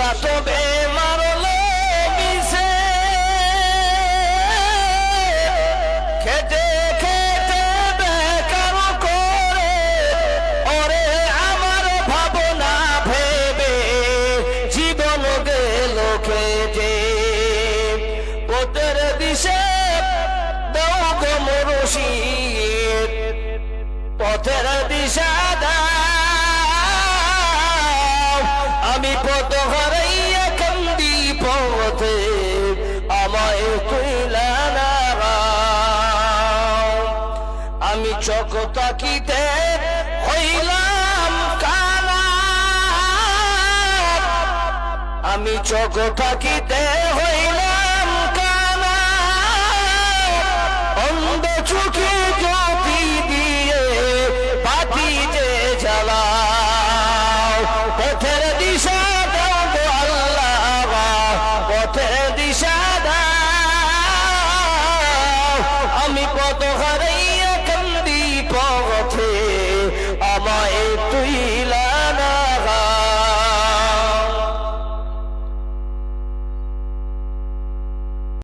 আইসা তো বেমারলো মিশে। খেতে খেতে বেকার করে, ওরে আমার ভাবনা ভেবে জীবন গেল খেতে পোতের দিশে দাও গো মুর্শিদ পথের দিশা দাও। আমি পথ হারাইয়া চোখ তাকিতে হইলাম কানা আমি চোখ থাকিতে হইলাম কানা অন্ধ চোখে জ্যোতি দিয়ে বাতি যে জ্বালাও। পথের দিশা দাও আল্লাহ, পথের দিশা দাও। আমি পথ পথ